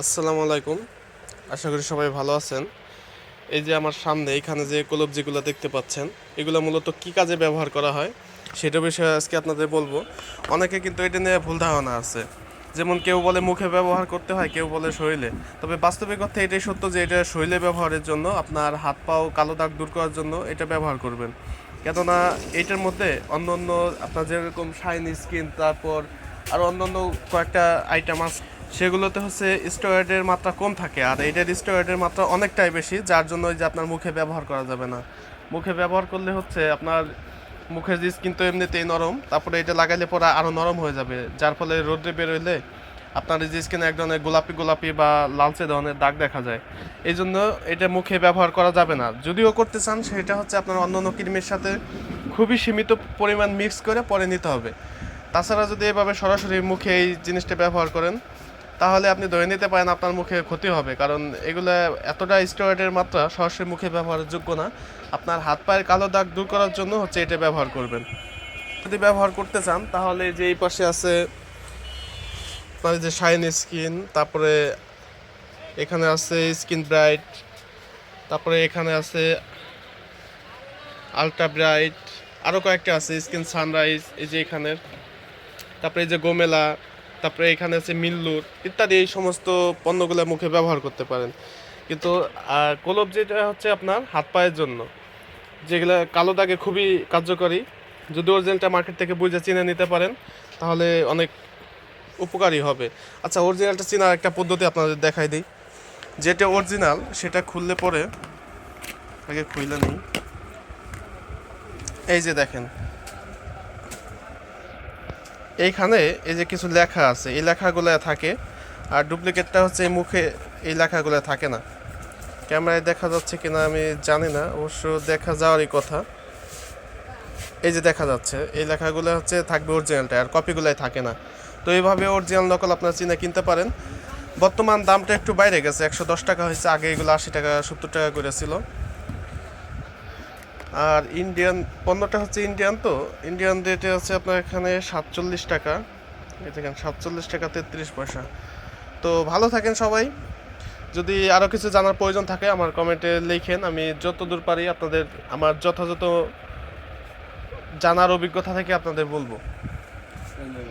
আসসালামু আলাইকুম। আশা করি সবাই ভালো আছেন। এই যে আমার সামনে, এখানে যে কলব যেগুলো দেখতে পাচ্ছেন, এগুলো মূলত কি কাজে ব্যবহার করা হয় সেটা বিষয়ে আজকে আপনাদের বলব। অনেকে কিন্তু এটা নিয়ে ভুল ধারণা আছে। যেমন কেউ বলে মুখে ব্যবহার করতে হয়, কেউ বলে শরীরে। তবে বাস্তবিক অর্থে এটাই সত্য যে এটা শরীরে ব্যবহারের জন্য, আপনার হাত পাও কালো দাগ দূর করার জন্য এটা ব্যবহার করবেন। কেননা এটার মধ্যে অন্য অন্য আপনার যেরকম শাইনি স্কিন, তারপর আর অন্য অন্য কয়েকটা আইটেম আছে। সেগুলোতে হচ্ছে স্টেরয়েডের মাত্রা কম থাকে আর এটার স্টেরয়েডের মাত্রা অনেকটাই বেশি, যার জন্য যে আপনার মুখে ব্যবহার করা যাবে না। মুখে ব্যবহার করলে হচ্ছে আপনার মুখের যে কিন্তু এমনিতেই নরম, তারপরে এটা লাগাইলে পরে আরও নরম হয়ে যাবে, যার ফলে রোদে বেরোইলে আপনার যে স্কিনে এক ধরনের গোলাপি গোলাপি বা লালচে ধরনের দাগ দেখা যায়। এই জন্য এটা মুখে ব্যবহার করা যাবে না। যদিও করতে চান, সেটা হচ্ছে আপনার অন্য অন্য ক্রিমের সাথে খুবই সীমিত পরিমাণ মিক্স করে পরে নিতে হবে। তাছাড়া যদি এভাবে সরাসরি মুখে এই জিনিসটা ব্যবহার করেন তাহলে আপনি ধরে নিতে পারেন আপনার মুখে ক্ষতি হবে, কারণ এগুলো এতটা স্টেরয়েডের মাত্রা সরাসরি মুখে ব্যবহারের যোগ্য না। আপনার হাত পায়ের কালো দাগ দূর করার জন্য হচ্ছে এটা ব্যবহার করবেন। যদি ব্যবহার করতে চান, তাহলে যে এই পাশে আছে আপনার যে শাইন স্কিন তারপরে এখানে আছে স্কিন ব্রাইট তারপরে এখানে আছে আলট্রা ব্রাইট আরও কয়েকটা আছে স্কিন সানরাইজ এই যে এখানের। তারপরে এই যে গোমেলা তারপরে এখানে আছে মিল্লুর ইত্যাদি, এই সমস্ত পণ্যগুলো মুখে ব্যবহার করতে পারেন। কিন্তু কলব যেটা হচ্ছে আপনার হাত পায়ের জন্য, যেগুলো কালো দাগে খুবই কার্যকরী, যদি অরিজিনালটা মার্কেট থেকে বুঝে চিনে নিতে পারেন, তাহলে অনেক উপকারী হবে। আচ্ছা অরিজিনালটা চেনার একটা পদ্ধতি আপনাদের দেখাই দিই। যেটা অরিজিনাল সেটা খুললে পরে, আগে খুললে নেই। এই যে দেখেন এইখানে এই যে কিছু লেখা আছে, এই লেখাগুলো থাকে। আর ডুপ্লিকেটটা হচ্ছে এই মুখে এই লেখাগুলো থাকে না। ক্যামেরায় দেখা যাচ্ছে কিনা আমি জানি না, অবশ্য দেখা যাওয়ারই কথা। এই যে দেখা যাচ্ছে, এই লেখাগুলো হচ্ছে থাকবে অরিজিনালটা আর কপিগুলাই থাকে না। তো এইভাবে অরিজিনাল নকল আপনারা চিনে কিনতে পারেন। বর্তমান দামটা একটু বাইরে গেছে, একশো দশ টাকা হয়েছে, আগে এগুলো আশি টাকা, সত্তর টাকা করে ছিল। আর ইন্ডিয়ান পণ্যটা হচ্ছে ইন্ডিয়ান তো। ইন্ডিয়ান রেটে আছে আপনার এখানে সাতচল্লিশ টাকা। দেখেন, সাতচল্লিশ টাকা তেত্রিশ পয়সা। তো ভালো থাকেন সবাই। যদি আরও কিছু জানার প্রয়োজন থাকে, আমার কমেন্টে লিখেন। আমি যতদূর পারি আপনাদের, আমার যথাযথ জানার অভিজ্ঞতা থেকে আপনাদের বলব।